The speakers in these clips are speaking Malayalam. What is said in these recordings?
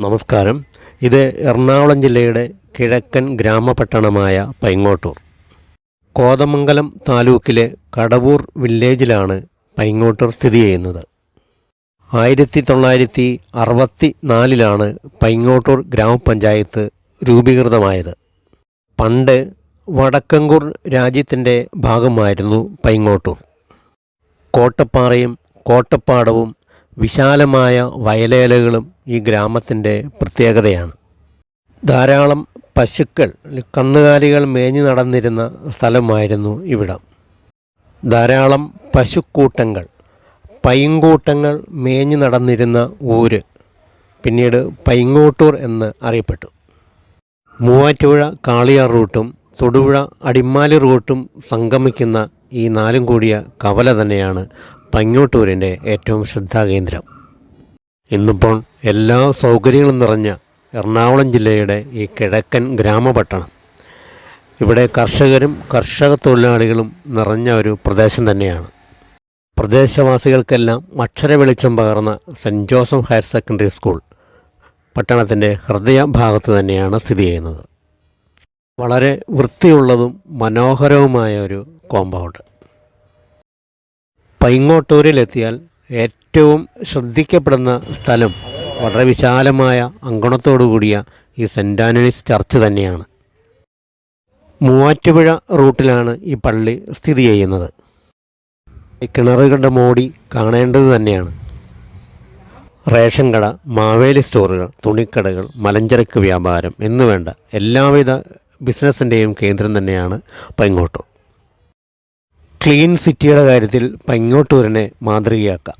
നമസ്കാരം. ഇത് എറണാകുളം ജില്ലയുടെ കിഴക്കൻ ഗ്രാമപട്ടണമായ പൈങ്ങോട്ടൂർ. കോതമംഗലം താലൂക്കിലെ കടവൂർ വില്ലേജിലാണ് പൈങ്ങോട്ടൂർ സ്ഥിതി ചെയ്യുന്നത്. ആയിരത്തി തൊള്ളായിരത്തി അറുപത്തി നാലിലാണ് പൈങ്ങോട്ടൂർ ഗ്രാമപഞ്ചായത്ത് രൂപീകൃതമായത്. പണ്ട് വടക്കങ്കൂർ രാജ്യത്തിന്റെ ഭാഗമായിരുന്നു പൈങ്ങോട്ടൂർ. കോട്ടപ്പാറയും കോട്ടപ്പാടവും വിശാലമായ വയലേലകളും ഈ ഗ്രാമത്തിന്റെ പ്രത്യേകതയാണ്. ധാരാളം പശുക്കൾ കന്നുകാലികൾ മേഞ്ഞു നടന്നിരുന്ന സ്ഥലമായിരുന്നു ഇവിടം. ധാരാളം പശുക്കൂട്ടങ്ങൾ പൈങ്കൂട്ടങ്ങൾ മേഞ്ഞു നടന്നിരുന്ന ഊര് പിന്നീട് പൈങ്ങോട്ടൂർ എന്ന് അറിയപ്പെട്ടു. മൂവാറ്റുപുഴ കാളിയാർ റൂട്ടും തൊടുപുഴ അടിമാലി റൂട്ടും സംഗമിക്കുന്ന ഈ നാലും കൂടിയ കവല തന്നെയാണ് പൈങ്ങോട്ടൂരിന്റെ ഏറ്റവും ശ്രദ്ധാകേന്ദ്രം. ഇന്നിപ്പോൾ എല്ലാ സൗകര്യങ്ങളും നിറഞ്ഞ എറണാകുളം ജില്ലയുടെ ഈ കിഴക്കൻ ഗ്രാമപട്ടണം. ഇവിടെ കർഷകരും കർഷക തൊഴിലാളികളും നിറഞ്ഞ ഒരു പ്രദേശം തന്നെയാണ്. പ്രദേശവാസികൾക്കെല്ലാം അക്ഷര വെളിച്ചം പകർന്ന saint Joseph higher secondary school പട്ടണത്തിന്റെ ഹൃദയഭാഗത്ത് തന്നെയാണ് സ്ഥിതി ചെയ്യുന്നത്. വളരെ വൃത്തിയുള്ളതും മനോഹരവുമായ ഒരു കോമ്പൗണ്ട്. പൈങ്ങോട്ടൂരിലെത്തിയാൽ ഏറ്റവും ശ്രദ്ധിക്കപ്പെടുന്ന സ്ഥലം വളരെ വിശാലമായ അങ്കണത്തോടു കൂടിയ ഈ സെന്റ് ആന്റണീസ് ചർച്ച് തന്നെയാണ്. മൂവാറ്റുപുഴ റൂട്ടിലാണ് ഈ പള്ളി സ്ഥിതി ചെയ്യുന്നത്. കിണറുകളുടെ മോടി കാണേണ്ടത് തന്നെയാണ്. റേഷൻ കട മാവേലി സ്റ്റോറുകൾ തുണിക്കടകൾ മലഞ്ചരക്ക് വ്യാപാരം എന്നുവേണ്ട എല്ലാവിധ ബിസിനസ്സിന്റെയും കേന്ദ്രം തന്നെയാണ് പൈങ്ങോട്ടൂർ ക്ലീൻ സിറ്റിയുടെ കാര്യത്തിൽ പൈങ്ങോട്ടൂരിനെ മാതൃകയാക്കാം.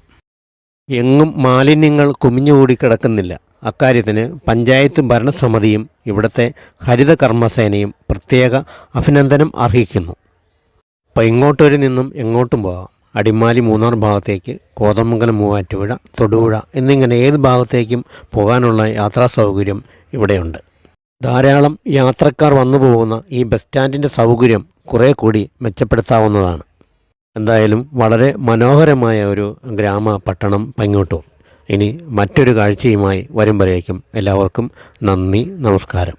എങ്ങും മാലിന്യങ്ങൾ കുമിഞ്ഞുകൂടി കിടക്കുന്നില്ല. അക്കാര്യത്തിന് പഞ്ചായത്ത് ഭരണസമിതിയും ഇവിടുത്തെ ഹരിത കർമ്മസേനയും പ്രത്യേക അഭിനന്ദനം അർഹിക്കുന്നു. പൈങ്ങോട്ടൂരിൽ നിന്നും എങ്ങോട്ടും പോകാം. അടിമാലി മൂന്നാർ ഭാഗത്തേക്ക് കോതമംഗലം മൂവാറ്റുപുഴ തൊടുപുഴ എന്നിങ്ങനെ ഏത് ഭാഗത്തേക്കും പോകാനുള്ള യാത്രാ സൗകര്യം ഇവിടെയുണ്ട്. ധാരാളം യാത്രക്കാർ വന്നു പോകുന്ന ഈ ബസ് സ്റ്റാൻഡിന്റെ സൗകര്യം കുറേ കൂടി മെച്ചപ്പെടുത്താവുന്നതാണ്. എന്തായാലും വളരെ മനോഹരമായ ഒരു ഗ്രാമ പട്ടണം പങ്ങോട്ടൂർ ഇനി മറ്റൊരു കാഴ്ചയുമായി വരുമ്പോഴേക്കും എല്ലാവർക്കും നന്ദി നമസ്കാരം.